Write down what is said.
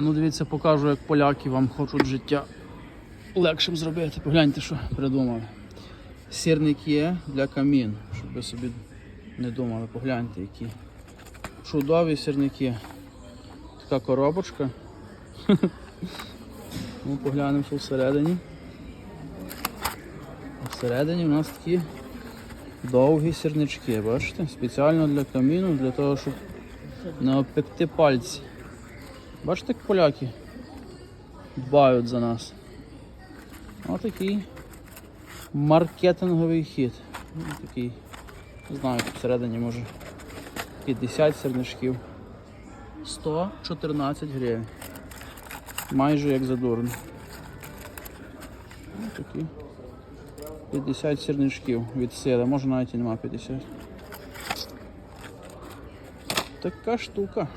Ну дивіться, покажу, як поляки вам хочуть життя легшим зробити. Погляньте, що придумали. Сірник є для камін, щоб ви собі не думали, погляньте, які чудові сірники. Така коробочка. Ну, поглянемо, що всередині. Всередині у нас такі довгі сірнички, бачите? Спеціально для каміну, для того, щоб не обпекти пальці. Бачите, як поляки дбають за нас. Отакий маркетинговий хід. Ну, Такий, не знаю, всередині може 50 сірничків. 114 гривень. Майже як задурно. Ось такі. 50 сірничків від сили, може навіть і нема 50. Така штука.